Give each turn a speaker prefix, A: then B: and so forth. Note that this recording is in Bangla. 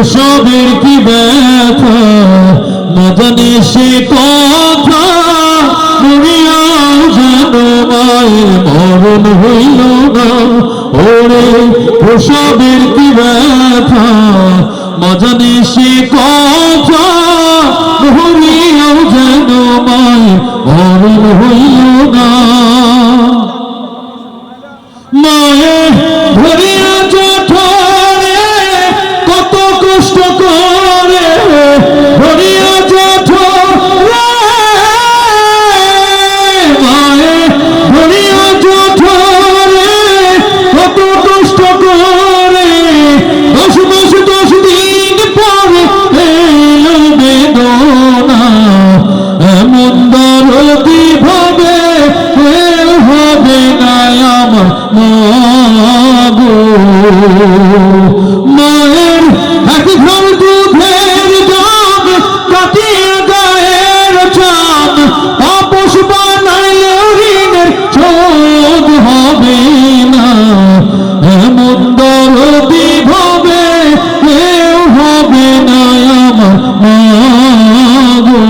A: প্রসবের কি ব্যথা? না জানি সে মরণ হইল না। ওরে, প্রসবের কি ব্যথা? সে কথা।